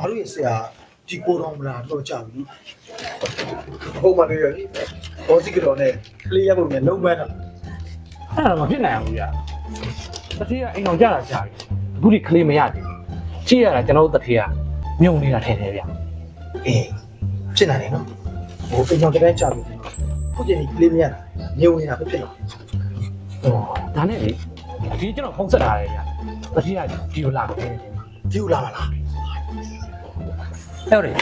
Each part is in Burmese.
ဘာလို့ရဆရာဒီကိုတော်မလားတော့ကြပြီဟုတ်ပါလေဘောစီကတော့နဲ့ကလေးရဖို့မြန်လုံးမန်းတာအဲ့ဒါမဖြစ်နိုင်ဘူးဗျာတတိယအိမ်အောင်ကြတာကြာပြီအခုဒီကလေးမရသေးဘူးကြည့်ရတာကျွန်တော်တို့တတိယမြုံနေတာထဲထဲဗျာအေးဖြစ်နိုင်တယ်နော်ဟိုအိမ်ကြောင့်တကယ်ကြပြီခုချိန်ကလေးမရတာမြုံနေတာပဲဖြစ်လာဟောဒါနဲ့လေဒီကျွန်တော်ဖုန်းဆက်ထားတယ်ဗျာတတိယဒီလိုလာတယ်ဒီဦးလာပါလား ဟုတ်တယ်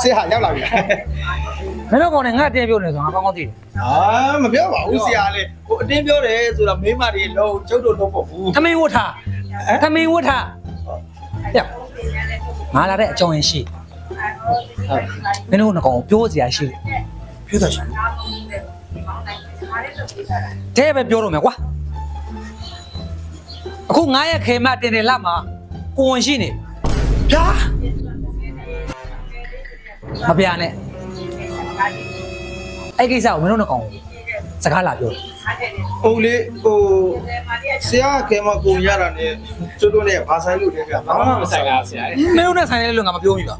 ဆရာရောက်လာပြီမင်းတို့ကောင်နဲ့ငါတင်းပြုတ်နေဆိုငါကောင်းကောင်းသိတယ်အာမပြောပါဘူးဆရာလေဟိုအတင်းပြောတယ်ဆိုတော့မိမတွေလုံးကျုပ်တို့လုံးပေါ့ဘူးသမင်းဝတ်ထားသမင်းဝတ်ထားရငါလာတဲ့အကြောင်းရင်းရှိမင်းတို့ကကောင်ပြောစရာရှိပြောတာရှိတယ်တဲ့ပဲပြောတော့မယ်ကွာအခုငါရဲ့ခေမတင်တယ်လက်မှာကိုဝင်ရှိနေ ဗျာမပြနဲ့အဲ့ကိစ္စကိုမင်းတို့ကကောင်စကားလာပြောတယ်ဟိုလေဟိုဆရာကဲမကိုရတာနဲ့ကျုပ်တို့နဲ့ဘာဆိုင်လို့လဲဗျာဘာမှမဆိုင်လားဆရာမင်းတို့နဲ့ဆိုင်တယ်လို့ငါမပြောမိပါ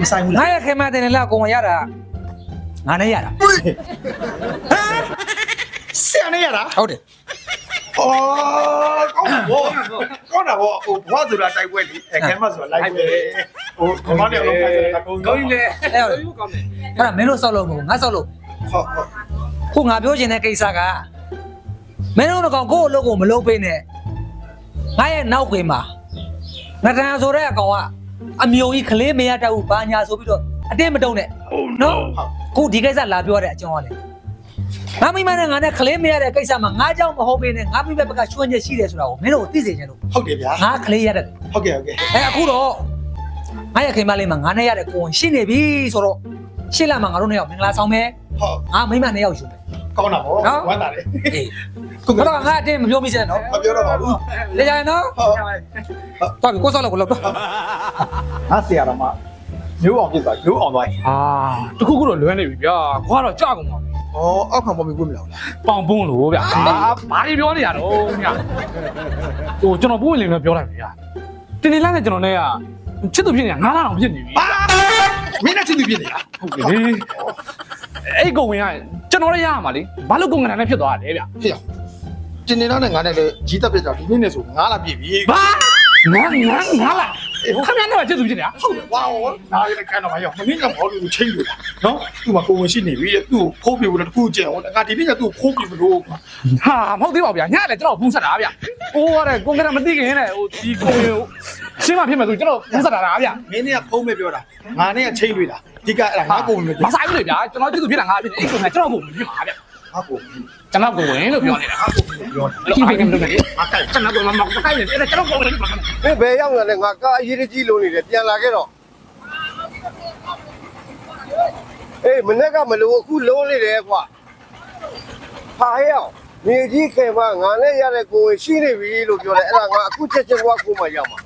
မဆိုင်ဘူးငါလားရဲ့ခေမတင်တယ်လက်ကိုဝင်ရတာငါနဲ့ရတာဆရာနဲ့ရတာဟုတ်တယ်အော် ကောင်းတာဗောကောင်းတာဗောဟိုဘွားဆိုတာတိုက်ပွဲလေအဲကဲမဆိုတာလိုက်ပဲဟိုဒီမနဲ့အလုံးလိုက်ဆိုတာကောင်းကောင်းလေအဲ့ဟုတ်တယ်အဲ့ဒါမင်းတို့ဆောက်လို့မဟုတ်ဘူးငါဆောက်လို့ဟုတ်ဟုတ်ခုငါပြောချင်တဲ့ကိစ္စကမင်းတို့ကောင်ကိုယ့်အလုပ်ကိုမလုပ်ပေးနဲ့ငါရဲ့နောက်ကွယ်မှာငတန်ဆိုတဲ့အကောင်ကအမျိုးကြီးကလေးမရတတ်ဘူးဘာညာဆိုပြီးတော့အတင်းမတုံနဲ့နော်ခုဒီကိစ္စလာပြောတဲ့အကြောင်းကလေ ငါမိမနဲ့ငါနဲ့ကလေးမရတဲ့ကိစ္စမှာငါကြောင့်မဟုတ်ပေးနဲ့ငါမိဘဘက်ကချွန်းချက်ရှိတယ်ဆိုတာကိုမင်းတို့သိစေချင်လို့ဟုတ်တယ်ဗျာငါကလေးရတဲ့ဟုတ်ကဲ့ဟုတ်ကဲ့အဲအခုတော့ငါရဲ့ခင်မလေးမှာငါနဲ့ရတဲ့ကိုယ်ရှိနေပြီဆိုတော့ရှင်းလာမှာငါတို့နှစ်ယောက်မင်္ဂလာဆောင်မယ်ဟုတ်ငါမိမနှစ်ယောက်ယူမယ်ကောင်းတာဗောနော်ဝမ်းသာတယ်အေးခုကတော့ငါအတင်းမပြောမိစနဲ့နော်မပြောတော့ပါဘူးလေကြရင်နော်ဟုတ်တော်ပြီကိုစောက်လောက်ကိုလောက်တော့ငါဆရာတော်မမျိုးအောင်ပြစ်သွားမျိုးအောင်သွားအာတခုခုတော့လွဲနေပြီဗျာခွာတော့ကြောက်ကုန်ပါပြီ ဩအောက်ခံပေါ်ပြီးကိုမလာဘူးလားပေါင်ပွန်းလို့ဗျာအာဘာတွေပြောနေရတော့ဗျာဟိုကျွန်တော်ပို့ဝင်လင်းတော့ပြောလိုက်ပြီဗျာတင်နေလိုက်နဲ့ကျွန်တော်နဲ့ကချစ်သူဖြစ်နေတာငါးလားအောင်ဖြစ်နေပြီဟာမင်းနဲ့ချင်းသူပြစ်နေတာဟုတ်ပြီအဲ့ကုံဝင်ကကျွန်တော်လည်းရရမှာလေဘာလို့ကုံကနနဲ့ဖြစ်သွားတာလဲဗျာဖြစ်အောင်တင်နေတော့နဲ့ငါနဲ့လေကြီးတက်ပြစ်တာဒီနေ့နဲ့ဆိုငါလာပြည့်ပြီဘာငါငါငါလား ခမရနဲ့ချစ်သူဖြစ်နေတာဟုတ်တယ်ဝါဟောနားရတဲ့ကန်တော့မရောက်မင်းကဘောလို့ချိန်လို့နော်သူ့မှာကိုဝင်ရှိနေပြီသူ့ကိုဖိုးပြလို့တခုကျန်ဟောငါဒီနေ့ကသူ့ကိုဖိုးပြမလို့ဟာမဟုတ်သေးပါဘူးဗျာညလည်းကျွန်တော်ဖုန်းဆက်တာဗျာဟိုကတဲ့ကွန်ကရမသိခင်နဲ့ဟိုဒီကိုကိုရှင်းမဖြစ်မယ်ဆိုကျွန်တော်ဖုန်းဆက်တာဗျာမင်းနဲ့ကဖုံးမဲ့ပြောတာငါနဲ့ကချိန်လို့တာဒီကအဲ့ဒါငါကိုဝင်မမပြောဆိုင်ဘူးလေဗျာကျွန်တော်ချစ်သူဖြစ်တာငါဖြစ်အဲ့ကုံကကျွန်တော်ကိုမဖြစ်ပါဗျာငါကိုကျွန်တော်ကိုဝင်လို့ပြောနေတာငါကို ပြောတာအဲ့လိုအိမ်ကမလုပ်နဲ့ငါကကျွန်တော်ကိုမမကိုက်နေအဲ့ကျွန်တော်ကိုဝင်မှာဘယ်ဘယ်ရောက်လာလဲငါကားအရေးတကြီးလုံးနေတယ်ပြန်လာခဲ့တော့အေးမနေ့ကမလို့အခုလုံးနေတယ်ကွာဟာဟဲ့အောင်မြေကြီးခေမငါနဲ့ရတဲ့ကိုယ်ဝင်ရှိနေပြီလို့ပြောတယ်အဲ့ဒါငါအခုချက်ချက်ကွာကိုမှရမှာ